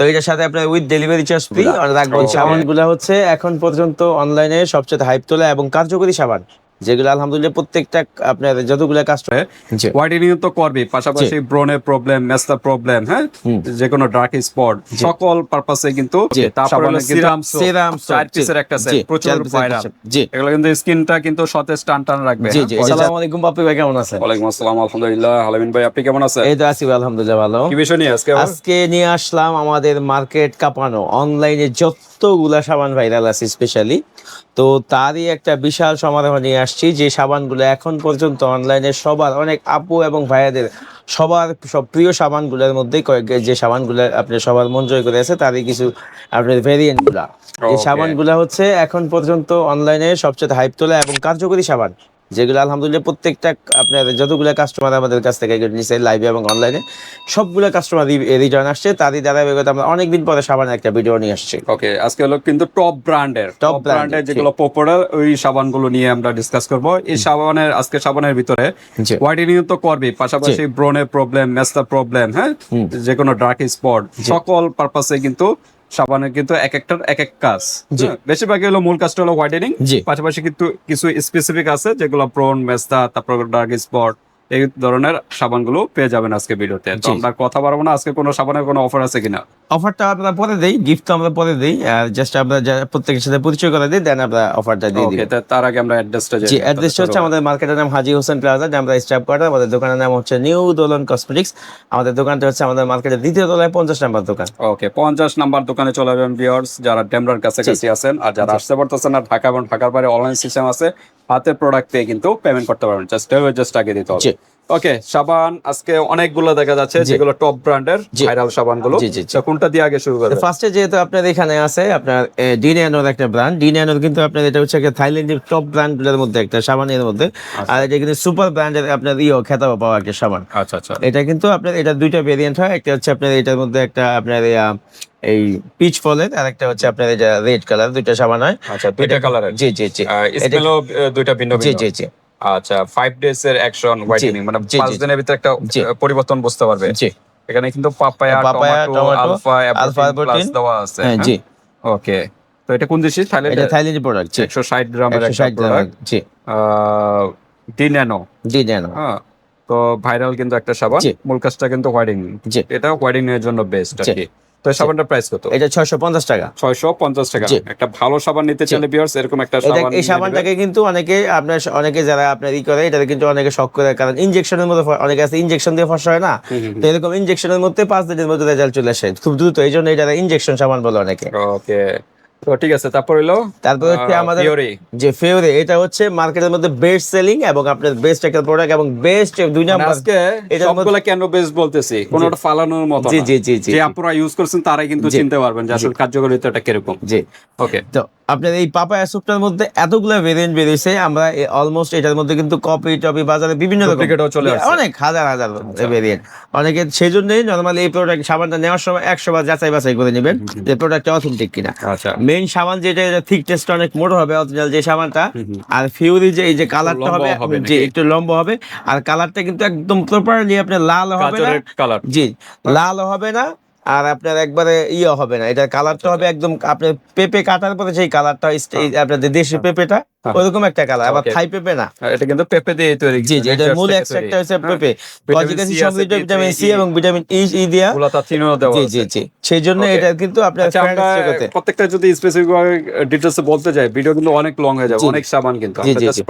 তো এটার সাথে আপনার উইথ ডেলিভারি চার্জ ফ্রি আর রাখব Okay. সাবানগুলো হচ্ছে এখন পর্যন্ত অনলাইনে সবচেয়ে হাইপ তোলা এবং কার্যকরী সাবান যেগুলো আলহামদুলিল্লাহ প্রত্যেকটা আপনার যতগুলো কাস্টমার হোয়াইটেনিং তো করবে পাশাপাশি ব্রনের প্রবলেম মেস্তার প্রবলেম হ্যাঁ? যে কোনো ডার্ক স্পট সকল পারপাসে কিন্তু তারপরে সিরাম serum চার পিসের একটা সেট প্রচুর চার ভাইরাল জি। এগুলো কিন্তু স্কিনটা কিন্তু সতেজ টান টান রাখবে। জি? জি আসসালামু আলাইকুম বাপি ভাই কেমন আছেন? ওয়ালাইকুম আসসালাম আলহামদুলিল্লাহ। আলামিন ভাই আপনি কেমন আছেন? এই তো আছি আলহামদুলিল্লাহ ভালো। কি বিষয় নিয়ে আজকে আজকে নিয়ে আসলাম আমাদের মার্কেট কাঁপানো অনলাইনে যতগুলা সাবান ভাইরাল আছে স্পেশালি তো তারই একটা বিশাল সমাধান নিয়ে আসছি। যে সাবানগুলো এখন পর্যন্ত অনলাইনে সবার অনেক আপু এবং ভাইয়াদের সবার সব প্রিয় সাবানগুলোর মধ্যে কয়েক যে সাবানগুলো আপনি সবার মন জয় করে আছে তারই কিছু আপনার ভেরিয়েন্টগুলা এই. সাবানগুলো হচ্ছে এখন পর্যন্ত অনলাইনে সবচেয়ে হাইপ তোলা এবং কার্যকরী সাবান। যেগুলো আলহামদুলিল্লাহ প্রত্যেকটা আপনার যতগুলো কাস্টমার আমাদের কাছ থেকে নিচ্ছে লাইভে এবং অনলাইনে সবগুলো কাস্টমার রিটার্ন আসছে। দ্বারা বেগত আমরা অনেকদিন পরে সাবানের একটা ভিডিও নিয়ে আসছি। ওকে আজকে হলো কিন্তু টপ ব্র্যান্ডের টপ ব্র্যান্ডের যেগুলো পপুলার ওই সাবানগুলো নিয়ে আমরা ডিসকাস করব। এই সাবানের আজকে সাবানের ভিতরে। হোয়াইটেনিং তো করবে পাশাপাশি ব্রনের প্রবলেম মেস্তার প্রবলেম হ্যাঁ? যে কোনো ডার্ক স্পট সকল পারপাসে কিন্তু সাবানের কিন্তু এক একটার এক এক কাজ। হ্যাঁ, বেশিরভাগই হলো মূল কাজটা হলো হোয়াইটেনিং পাশাপাশি কিন্তু কিছু স্পেসিফিক আছে যেগুলো প্রোন মেস্তা তারপর ডার্ক স্পট এই ধরনের সাবানগুলো পেয়ে যাবেন আজকে ভিডিওতে। তো আমরা কথা বাড়াবো না আজকে কোনো সাবানের কোনো অফার আছে কিনা? অফারটা আমরা পরে দেই গিফট তো আমরা পরে দেই আর জাস্ট আমরা প্রত্যেকের সাথে পরিচয় করে দিই দেন আমরা অফারটা দিয়ে দিই ওকে তার আগে আমরা অ্যাড্রেসটা জি অ্যাড্রেসটা হচ্ছে আমাদের মার্কেটের নাম হাজি হোসেন প্লাজা আমরা স্টাফ কোয়ার্টার আমাদের দোকানের নাম হচ্ছে নিউ দোলন কসমেটিক্স আমাদের দোকানটা হচ্ছে আমাদের মার্কেটের দ্বিতীয় তলায় পঞ্চাশ নাম্বার দোকান। ওকে পঞ্চাশ নাম্বার দোকানে চলে যাবেন ভিউয়ার্স যারা ডেমরার কাছাকাছি আছেন আর যারা আসতে পারতেছেন না ঢাকা এবং ঢাকার বাইরে অনলাইন সিস্টেম আছে হাতে প্রোডাক্ট পেয়ে কিন্তু পেমেন্ট করতে পারবেন জাস্ট জাস্ট আগে দিতে হবে। ওকে সাবান আজকে অনেকগুলো দেখা যাচ্ছে যেগুলো টপ ব্র্যান্ডের। ভাইরাল জি, জি। কোনটা দিয়ে আগে শুরু করবেন ফার্স্টে যেহেতু আপনার এখানে আছে আপনার ডিনিয়ানোর একটা ব্র্যান্ড ডিনিয়ানোর কিন্তু আপনার এটা হচ্ছে একটা থাইল্যান্ডের টপ ব্র্যান্ডগুলোর মধ্যে একটা সাবানের মধ্যে। আর এটা কিন্তু সুপার ব্র্যান্ডের আপনার ইও খেতাব পাওয়া একটা সাবান। আচ্ছা আচ্ছা। এটা কিন্তু আপনার এটা দুইটা ভেরিয়েন্ট হয়। একটা হচ্ছে আপনার এটার মধ্যে একটা আপনার এই পিচ ফলের আর একটা হচ্ছে আপনার এটা রেড কালার দুইটা সাবান হয়। আচ্ছা দুইটা কালারের জি জি জি। এটা- স্মেলও দুইটা ভিন্ন। জি জি জি। আচ্ছা ফাইভ ডেজ এর অ্যাকশন হোয়াইটেনিং মানে পাঁচ দিনের ভিতরে একটা পরিবর্তন বুঝতে পারবে। জি। এখানে কিন্তু papaya tomato alpha alpha, protein. দেওয়া আছে হ্যাঁ জি। ওকে তো এটা কোন দেশি? এটা থাইল্যান্ডের প্রোডাক্ট জি। একশো ষাট গ্রামের একটা প্রোডাক্ট জি। ডিন্যানো জি জানো হ্যাঁ তো ভাইরাল কিন্তু একটা সাবান। মূল কাজটা কিন্তু হোয়াইটিং জি। এটা হোয়াইটিং এর জন্য বেস্ট আর কি। তো সাবানটার প্রাইস কত? এটা ছয়শো পঞ্চাশ টাকা। ছয়শো পঞ্চাশ টাকা। একটা ভালো সাবান নিতে চাইলে ভিউয়ার্স এরকম একটা সাবান এই সাবানটাকে কিন্তু অনেকে আপনার অনেকে যারা আপনার ই করে এটা কিন্তু অনেকে শখ করে কারণ ইনজেকশনের মধ্যে অনেকে আছে ইনজেকশন দিয়ে ফসা হয় না। তো এরকম ইনজেকশনের মধ্যে পাঁচ দিনের মধ্যে রেজাল্ট চলে আসে। খুব দ্রুত এই জন্য এটা ইনজেকশন সাবান বলে অনেকে। ওকে তো ঠিক আছে তারপর হলো তারপর হচ্ছে আমাদের। যে ফেভারে এটা হচ্ছে মার্কেটের মধ্যে বেস্ট সেলিং এবং আপনার বেস্ট একটা প্রোডাক্ট এবং বেস্ট দুই মানে নাম্বার আজকে এটার মধ্যে- কেন বেস্ট বলতেছি? কোনটা ফালানোর মতো জি, জি, জি, জি, যে আপনারা ইউজ করছেন তারাই কিন্তু চিনতে পারবেন যে আসলে কার্যকারিতাটা কীরকম। জি। ওকে তো আপনার এই পাপায়া স্যুপটার মধ্যে এতগুলো ভেরিয়েন্ট বেরিয়েছে আমরা অলমোস্ট এটার মধ্যে কিন্তু কপি টপি বাজারে বিভিন্ন রকম। আচ্ছা। অনেক হাজার হাজার ভেরিয়েন্ট অনেকে সেই জন্যই নর্মালি এই প্রোডাক্ট সাবানটা নেওয়ার সময় একশো বার যাচাই বাছাই করে নেবেন যে প্রোডাক্টটা অথেন্টিক কিনা। আচ্ছা। মেইন সাবান যেটা এটা থিক টেস্ট অনেক মোটো হবে অরিজিনাল যে সাবানটা আর ফিউরি যে এই যে কালারটা হবে হবে যে একটু লম্বা হবে আর কালারটা কিন্তু একদম প্রপারলি আপনার লাল হবে না। জি লাল হবে না আর আপনার একবারে ইয়ে হবে না এটা কালারটা হবে একদম আপনার পেঁপে কাটার পরে সেই কালারটা আপনাদের দেশি পেঁপেটা হ্যাঁ। ওইরকম একটা কালার আবার থাই পেঁপে না। এটা কিন্তু পেঁপে দিয়ে তৈরি জি জি এটা মূল হচ্ছে। পেঁপে। আছে, সমৃদ্ধ ভিটামিন সি এবং ভিটামিন ই ই দিয়া দেওয়া জি জি জি। সেই জন্য এটা কিন্তু আপনার আচ্ছা প্রত্যেকটা যদি স্পেসিফিক ভাবে ডিটেলস বলতে যাই ভিডিও কিন্তু অনেক লং হয়ে যাবে অনেক সাবান কিন্তু।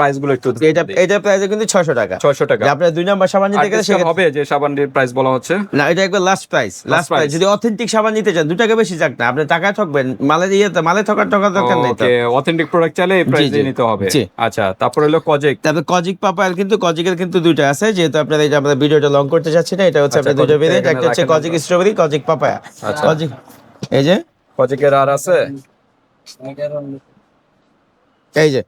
প্রাইসগুলো একটু এটা এটা প্রাইস কিন্তু ছয়শো টাকা। 600 টাকা। যে আপনার দুই নম্বর সাবান নিতে গেলে সেক্ষেত্রে হবে যে সাবানটির প্রাইস বলা হচ্ছে? না এটা একবার লাস্ট প্রাইস লাস্ট প্রাইস যদি অথেন্টিক সাবান নিতে চান দু টাকা বেশি যাক না। আপনি টাকা ঠকবেন মালে দিয়ে মালে ঠকার ঠকার দরকার নেই তো। ওকে অথেন্টিক প্রোডাক্ট চাইলে এই প্রাইস জি। দিয়ে নিতে হবে আচ্ছা তারপর হলো কজেক তারপরে কজিক পাপায়ার কিন্তু কজিকের কিন্তু দুইটা আছে যেহেতু আপনার এটা আমরা ভিডিওটা লং করতে চাচ্ছি না এটা হচ্ছে আচ্ছা, দুইটা Kojic ভেরিয়েন্ট একটা হচ্ছে কজিক স্ট্রবেরি কজিক পাপায়া আচ্ছা। কজিক এই যে। কজেকের আর আছে? এই যে।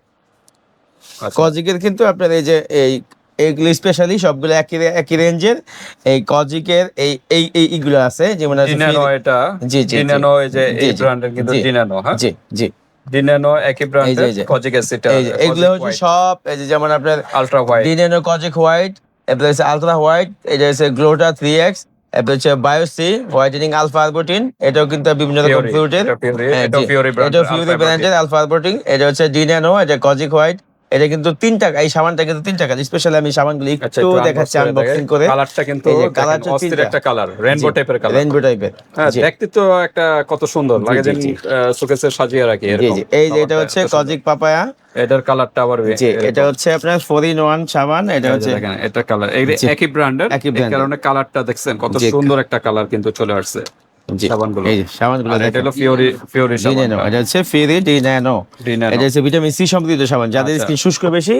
আচ্ছা। কজিকের কিন্তু আপনার এই যে এই এইগুলো স্পেশালি সবগুলো একই একই রেঞ্জের এই কজিকের এই এই এই এইগুলো আছে যেমন এটা। জি, জি, জি। ডিনানো এই যে জি, এই জি, ব্র্যান্ডের কিন্তু জি। ডিনানো হ্যাঁ? জি জি। ডিনানো একই ব্র্যান্ডের। কজেক অ্যাসিড এই যে। এগুলো হচ্ছে সব এই যে যেমন আপনার ultra white D nano kojic white এরপরে হচ্ছে আলট্রা হোয়াইট এটা হচ্ছে গ্লোটা থ্রি এক্স এরপর হচ্ছে বায়োসি হোয়াইটেনিং আলফা আরবোটিন এটাও কিন্তু বিভিন্ন রকম Fiori, এটা ফিউরি ব্র্যান্ডের আলফা আরবোটিন এটা হচ্ছে ডিনানো এটা কজিক হোয়াইট এটা কিন্তু তিন টাকা এই সাবানটা কিন্তু তিন টাকা। স্পেশালি আমি সাবানগুলো আচ্ছা একটু দেখাচ্ছি আনবক্সিং করে। কালারটা কিন্তু কালারটা অস্থির একটা কালার রেনবো টাইপের কালার রেইনবো টাইপের হ্যাঁ দেখতে তো একটা কত সুন্দর। লাগে যে। শোকেসে সাজিয়ে রাখি এরকম এই যে এটা হচ্ছে কজিক পাপায়া এটার কালারটা আবার জি এটা হচ্ছে আপনার ফোর ইন ওয়ান সাবান এটা হচ্ছে দেখেন এটা কালার এই যে একই ব্র্যান্ডের একই এই কারণে কালারটা দেখছেন কত সুন্দর একটা কালার কিন্তু চলে আসছে। যাদের আচ্ছা। স্কিন শুষ্ক বেশি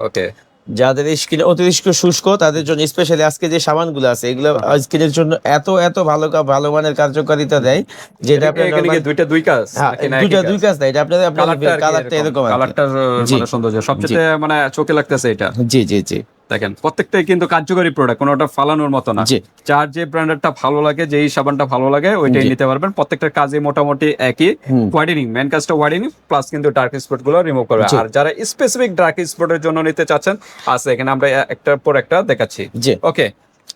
ওকে। যাদের স্কিন অতিরিক্ত শুষ্ক তাদের জন্য স্পেশালি আজকে যে সাবানগুলো আছে এগুলো স্কিনের জন্য এত এত ভালো ভালো মানের কার্যকারিতা দেয় যেটা আপনার দুইটা দুই কাজ হ্যাঁ, দুইটা দুই কাজ না এটা আপনাদের আপনার কালারটা আর কালারটা এরকম। মানে সৌন্দর্য সবচেয়ে মানে চোখে লাগতেছে এটা। জি জি জি। দেখেন প্রত্যেকটাই কিন্তু কার্যকরী প্রোডাক্ট কোনোটা ফালানোর মতো না। যার যে ব্র্যান্ডারটা ভালো লাগে যেই সাবানটা ভালো লাগে ওইটাই নিতে পারবেন। প্রত্যেকটা কাজে মোটামুটি একই। হোয়াইটেনিং মেন কাজটা হোয়াইটেনিং প্লাস কিন্তু ডার্ক স্পটগুলো রিমুভ করবে। আর যারা স্পেসিফিক ডার্ক স্পটের জন্য নিতে চাচ্ছেন আছে এখানে আমরা একটার পর একটা দেখাচ্ছি। ওকে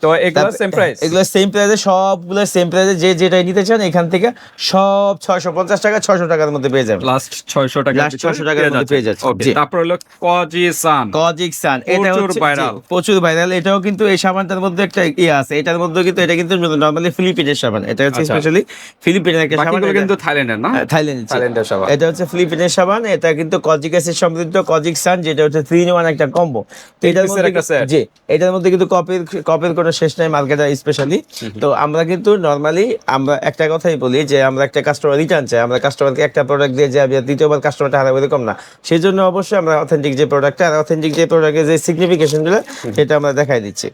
তো এগুলো সেম প্রাইস এগুলো সেম প্রাইসে সবগুলো সেম প্রাইসে যে যেটাই নিতে চান এখান থেকে সব ছয়শো পঞ্চাশ টাকা ছয়শো টাকার মধ্যে পেয়ে যাবেন। লাস্ট 600 টাকা Last 600 টাকার মধ্যে পেয়ে যাচ্ছে। তারপর হলো কজি সান কজিক সান এটা হচ্ছে। জি, প্রচুর ভাইরাল এটাও কিন্তু এই সাবানটার মধ্যে একটা ইয়ে আছে। এটার মধ্যে কিন্তু এটা কিন্তু নর্মালি ফিলিপিনের সাবান। এটা হচ্ছে আচ্ছা। স্পেশালি ফিলিপিনের একটা সাবান। কিন্তু থাইল্যান্ডের না? থাইল্যান্ড থাইল্যান্ডের সাবান। এটা হচ্ছে ফিলিপিনের সাবান। এটা কিন্তু কজিক অ্যাসিড সমৃদ্ধ কজিক সান যেটা হচ্ছে থ্রি ইন ওয়ান একটা কম্বো তো এটার মধ্যে জি এটার মধ্যে কিন্তু কপির কপির কোনো শেষ নাই মার্কেটে স্পেশালি তো আমরা কিন্তু নর্মালি আমরা একটা কথাই বলি যে আমরা একটা কাস্টমার রিটার্ন চাই। আমরা কাস্টমারকে একটা প্রোডাক্ট দিয়ে যে দ্বিতীয়বার কাস্টমারটা হারাবো এরকম না। সেই জন্য অবশ্যই আমরা অথেন্টিক যে প্রোডাক্টটা আর অথেন্টিক যে প্রোডাক্টের যে সিগনিফিকেশনগুলো সেটা আমরা দেখাই দিচ্ছি।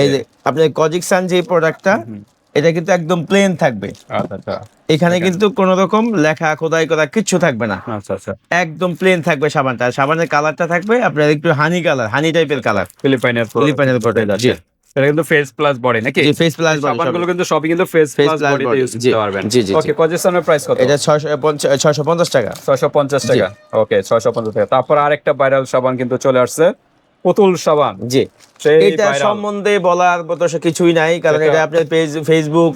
এই যে আপনার কজিক সান যে প্রোডাক্টটা এটা কিন্তু একদম প্লেন থাকবে। আচ্ছা আচ্ছা। এখানে কিন্তু কোনো রকম লেখা খোদাই করা কিচ্ছু থাকবে না। আচ্ছা একদম প্লেন থাকবে সাবানটা। সাবানের কালারটা থাকবে আপনার একটু হানি কালার হানি টাইপের কালার ফিলিপাইনের ফিলিপাইনের প্রোডাক্ট এটা কিন্তু ফেস প্লাস বডি নাকি? জি ফেস প্লাস সাবানগুলো কিন্তু সবই কিন্তু ফেস প্লাস বডিতে ইউজ করতে পারবেন। জি, জি, ওকে প্রাইস কত? এটা ছয়শো ছয়শো পঞ্চাশ টাকা। 650 টাকা। ওকে 650 টাকা। তারপর আরেকটা ভাইরাল সাবান কিন্তু চলে আসছে পুতুল সাবান। জি। এটা সম্বন্ধে বলার মতো কিছুই নাই কারণ এটা আপনার পেজ ফেসবুক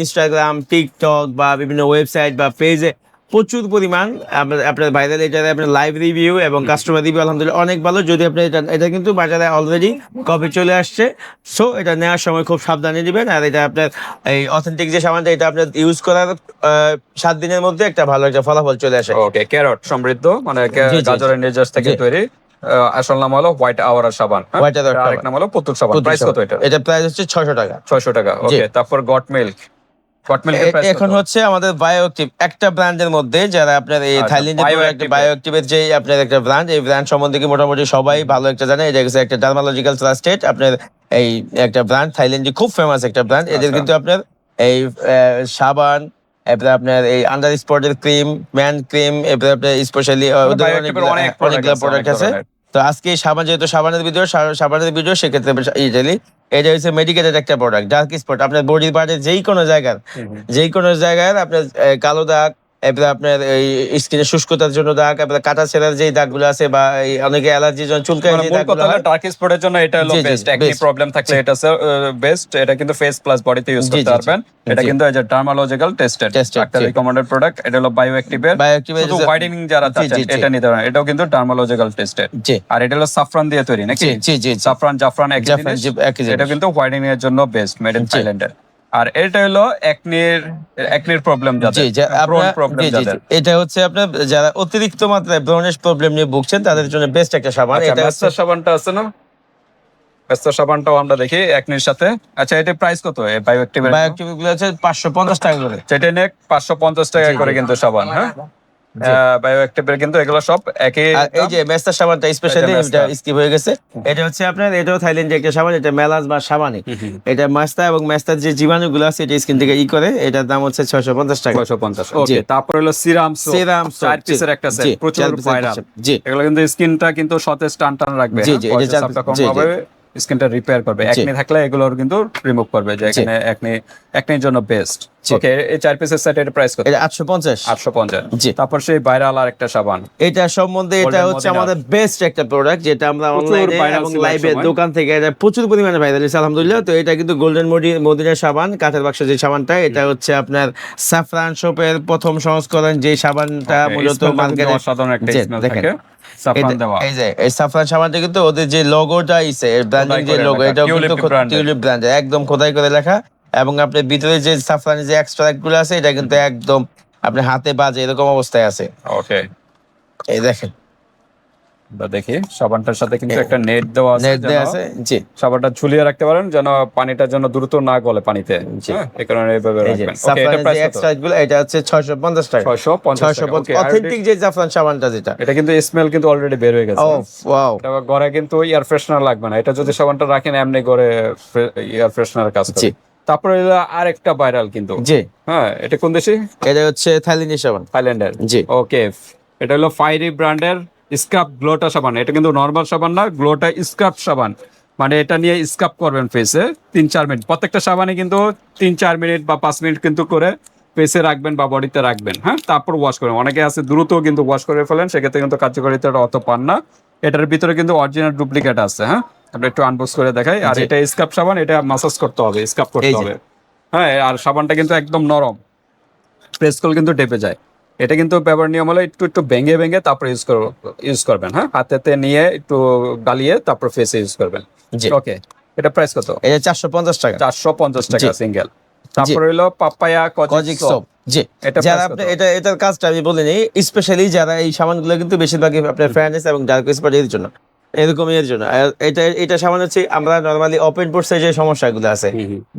ইনস্টাগ্রাম টিকটক বা বিভিন্ন ওয়েবসাইট বা পেজে প্রচুর পরিমাণ আপনার- ভাইরাল এটাতে আপনার লাইভ রিভিউ এবং কাস্টমার রিভিউ আলহামদুলিল্লাহ অনেক ভালো। যদি আপনি এটা এটা কিন্তু বাজারে অলরেডি কপি চলে আসছে সো এটা নেওয়ার সময় খুব সাবধানে নেবেন। আর এটা আপনার এই অথেন্টিক যে সামানটা এটা আপনার ইউজ করার সাত দিনের মধ্যে একটা ভালো একটা ফলাফল চলে আসে। ওকে ক্যারট সমৃদ্ধ মানে। গাজরের নির্যাস থেকে তৈরি আসল নাম হলো হোয়াইট আওয়ার সাবান হ্যাঁ? আর আরেক নাম হলো পুতুল সাবান। প্রাইস কত এটা? এটা প্রাইস হচ্ছে ছয়শো টাকা। 600 টাকা ওকে তারপর গট মিল্ক এখন হচ্ছে আমাদের বায়োঅ্যাক্টিভ একটা ব্র্যান্ডের মধ্যে যারা আপনার এই আচ্ছা, থাইল্যান্ডের Bioactive-এর। বায়োঅ্যাক্টিভের যে আপনার একটা ব্র্যান্ড এই ব্র্যান্ড সম্বন্ধে কি মোটামুটি সবাই ভালো একটা জানে এটা হচ্ছে একটা ডার্মালজিক্যাল ট্রাস্টেড আপনার এই একটা ব্র্যান্ড থাইল্যান্ডে খুব ফেমাস একটা ব্র্যান্ড এদের আচ্ছা। কিন্তু আপনার এই সাবান এরপরে আপনার এই আন্ডার স্পটের ক্রিম ম্যান ক্রিম এরপরে আপনার স্পেশালি অনেক প্রোডাক্ট আছে। তো আজকে সাবান যেহেতু সাবানের ভিডিও সাবানের ভিডিও সেক্ষেত্রে ইটালি এটা হচ্ছে মেডিকেলের একটা প্রোডাক্ট ডার্ক স্পট আপনার বডির পার্টের যেই কোনো জায়গার যেই কোনো জায়গার আপনার কালো দাগ এরপরে আপনার এই স্কিনের শুষ্কতার জন্য দাগ এরপরে কাটা ছেঁড়ার যেই দাগগুলো আছে বা অনেকে অ্যালার্জির জন্য চুলকায় মানে যে দাগগুলো হয়, ডার্ক স্পটের জন্য এটা হলো বেস্ট একনি প্রবলেম থাকলে এটা বেস্ট এটা কিন্তু ফেস প্লাস বডিতে ইউজ করতে। পারবেন। এটা কিন্তু এই যে ডার্মালজিক্যাল টেস্টেড জি। রিকমেন্ডেড প্রোডাক্ট এটা হলো বায়োঅ্যাক্টিভের শুধু হোয়াইটেনিং যারা চাচ্ছেন। এটা নিতে পারেন। এটাও কিন্তু ডার্মালজিক্যাল টেস্টেড আর এটা হলো সাফরান দিয়ে তৈরি নাকি? জি জি। সাফরান জাফরান একই জিনিস। এটা কিন্তু হোয়াইটেনিং এর জন্য বেস্ট মেড ইন থাইল্যান্ডের আর এটা হলো একনির একনির প্রবলেম যাদের প্রবলেম জি যাদের। এটা হচ্ছে আপনার যারা অতিরিক্ত মাত্রায় ব্রনের প্রবলেম নিয়ে ভুগছেন তাদের জন্য বেস্ট একটা সাবান। আচ্ছা এটা হচ্ছে সাবানটা আছে না? ব্যস্ত সাবানটাও আমরা দেখি একনির সাথে। আচ্ছা এটা প্রাইস কত? এই বায়োঅ্যাক্টিভের বায়োঅ্যাক্টিভগুলো হচ্ছে পাঁচশো পঞ্চাশ টাকা করে। চেটেনেক পাঁচশো পঞ্চাশ টাকা করে কিন্তু সাবান হ্যাঁ? বায়োঅ্যাক্টিভের কিন্তু এগুলো সব একই এই যে মেস্তার সাবানটা স্পেশালি এটা এটা স্কিপ হয়ে গেছে। এটা হচ্ছে আপনার এটাও থাইল্যান্ডে একটা সাবান এটা মেলাস বা সাবানি। এটা মাস্তা এবং মেস্তার যে জীবাণুগুলো আছে এটা স্কিন থেকে ই করে এটার দাম হচ্ছে টাকা। ওকে তারপর হলো সিরাম চার পিসের একটা জি, সেট প্রচুর চার piece এর ভাইরাল জি। এগুলো কিন্তু স্কিনটা কিন্তু সতেজ টান টান রাখবে জি, হ্যাঁ? জি, এটা পয়সা কম জি, জি। হবে স্কিনটা রিপেয়ার করবে। একনি থাকলে এগুলোর কিন্তু রিমুভ করবে যে এখানে একনি একনির জন্য বেস্ট জি। ওকে এই চার পিসের সেট এর প্রাইস কত? এটা আটশো পঞ্চাশ। আটশো পঞ্চাশ। জি। তারপর সেই ভাইরাল আর একটা সাবান। এটা সম্বন্ধে এটা হচ্ছে আমাদের বেস্ট একটা প্রোডাক্ট যেটা আমরা প্রচুর অনলাইনে viral এবং লাইভে দোকান থেকে এটা প্রচুর পরিমাণে ভাইরাল হয়েছে আলহামদুলিল্লাহ। তো এটা কিন্তু গোল্ডেন সাবান কাঠের বাক্স যে সাবানটা এটা হচ্ছে আপনার সাফরান শপের প্রথম সংস্করণ যে সাবানটা মূলত smell মার্কেটে অসাধারণ একটা স্মেল থাকে। সাফরান এই যে এই সাফরান সাবানটা কিন্তু ওদের যে লোগোটা ব্র্যান্ডিং যে লোগো এটা কিন্তু। টিউলিপ ব্র্যান্ডের একদম খোদাই করে লেখা। এবং আপনি ভিতরে যে সাফরানের যে এক্সট্রাক্টগুলো আছে এটা কিন্তু একদম আপনি হাতে বাজে এরকম অবস্থায় আছে। ওকে এই দেখেন। দেখি সাবানটার সাথে কিন্তু একটা নেট দেওয়া আছে নেট দেয়া আছে জি। সাবানটা ঝুলিয়ে রাখতে পারেন যেন পানিটা যেন দ্রুত না গলে পানিতে। জি। হ্যাঁ এই কারণে এইভাবে রাখবেন। ওকে এটা প্রাইস কত? গুলো এটা হচ্ছে 650 টাকা। 650 টাকা। 650 ওকে অথেন্টিক যে জাফরান সাবানটা যেটা। এটা কিন্তু স্মেল কিন্তু অলরেডি বের হয়ে গেছে। ও ওয়াও এটা ঘরে কিন্তু এয়ার ফ্রেশনার লাগবে না। এটা যদি সাবানটা রাখেন এমনি ঘরে এয়ার ফ্রেশনার কাজ করে। জি। তারপরে হলো আরেকটা ভাইরাল কিন্তু। জি। হ্যাঁ এটা কোন দেশি? এটা হচ্ছে থাইল্যান্ডের সাবান। থাইল্যান্ডের। জি। ওকে এটা হলো ফাইরি ব্র্যান্ডের স্ক্রাব গ্লোটা সাবান। এটা কিন্তু নর্মাল সাবান না গ্লোটা স্ক্রাব সাবান। মানে এটা নিয়ে স্ক্রাব করবেন ফেসে তিন চার মিনিট প্রত্যেকটা সাবানে কিন্তু তিন চার মিনিট বা পাঁচ মিনিট কিন্তু করে ফেসে রাখবেন বা বডিতে রাখবেন। হ্যাঁ তারপর ওয়াশ করবেন। অনেকে আছে দ্রুত কিন্তু ওয়াশ করে ফেলেন সেক্ষেত্রে কিন্তু কার্যকারিতাটা অত পান না। এটার ভিতরে কিন্তু অরিজিনাল ডুপ্লিকেট আছে হ্যাঁ? আমরা একটু আনবক্স করে দেখাই। আর এটা স্ক্রাব সাবান এটা মাসাজ করতে হবে স্ক্রাব করতে হবে। হ্যাঁ আর সাবানটা কিন্তু একদম নরম। প্রেস করলে কিন্তু ডেপে যায়। এটা কিন্তু ব্যবহার নিয়ম হলো একটু একটু ভেঙে ভেঙে তারপর ইউজ ইউজ করবেন হ্যাঁ? হাতেতে নিয়ে একটু গালিয়ে তারপর ফেসে ইউজ করবেন। জি। ওকে এটা প্রাইস কত? এটা 450 টাকা। চারশো পঞ্চাশ টাকা সিঙ্গেল তারপর হলো পাপায়া কজিক সোপ জি। এটা যারা আপনি এটা এটার কাজটা আমি বলে নিই স্পেশালি যারা এই সামানগুলো কিন্তু বেশিরভাগই আপনার ফ্যানেস এবং ডার্ক স্পট এর জন্য। এরকম এর জন্য। এটা এটা সামান হচ্ছে আমরা নর্মালি ওপেন পোর্টসে যে সমস্যাগুলো আছে।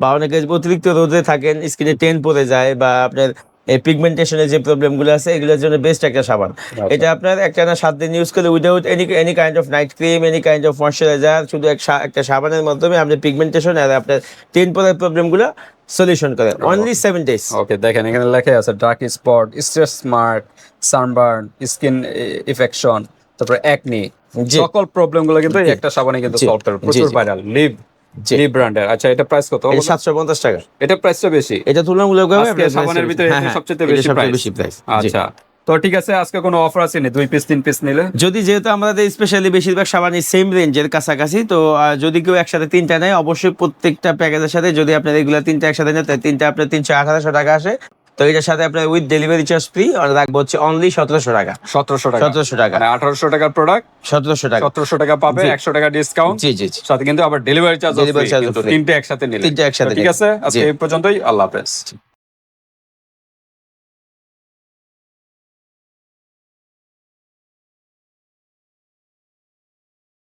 বা অনেকে অতিরিক্ত রোদে থাকেন স্কিনে টেন পড়ে যায় বা আপনার এই পিগমেন্টেশনের যে প্রবলেমগুলো আছে এগুলোর জন্য বেস্ট একটা সাবান। এটা আপনার একটা না সাত দিন ইউজ করলে without any any kind of night cream any kind of moisturiser শুধু একটা সাবানের মাধ্যমে আপনার পিগমেন্টেশন আর আপনার টেন পড়ার প্রবলেমগুলো সলিউশন করে অনলি সেভেন ডেজ ওকে দেখেন এখানে লেখা আছে dark spot stress mark sunburn skin infection তারপরে জি। সকল প্রবলেমগুলো কিন্তু একটা সাবানে কিন্তু সলভ করে প্রচুর ভাইরাল লিভ জি। ব্র্যান্ডের আচ্ছা এটা প্রাইস কত? এটা সাতশো পঞ্চাশ টাকা। এটা প্রাইসটা বেশি। এটা তুলনামূলকভাবে সাবানের ভিতরে হ্যাঁ, হ্যাঁ, সবচেয়ে বেশি বেশি প্রাইস আচ্ছা তো ঠিক আছে আজকে কোনো অফার আছে নি? দুই পিস তিন পিস নিলে? যদি যেহেতু আমাদের স্পেশালি বেশিরভাগ সাবানই সেম রেঞ্জের কাছাকাছি তো যদি কেউ একসাথে তিনটা নেয় অবশ্যই প্রত্যেকটা প্যাকেজের সাথে যদি আপনার এগুলো তিনটা একসাথে নেয় তিনটা আপনার তিনশো আঠারোশো টাকা আসে। তো এটার সাথে আপনার উইথ ডেলিভারি চার্জ ফ্রি আর রাখব হচ্ছে অনলি সতেরোশো টাকা। সতেরোশো টাকা। সতেরোশো টাকা। মানে আঠারোশো টাকার প্রোডাক্ট সতেরোশো টাকা। সতেরোশো টাকা পাবে একশো টাকা ডিসকাউন্ট জি জি জি। সাথে কিন্তু আবার ডেলিভারি চার্জ ডেলিভারি চার্জ তিনটে একসাথে নিলে। তিনটে একসাথে ঠিক আছে? আজকে এই পর্যন্তই। আল্লাহ হাফেজ।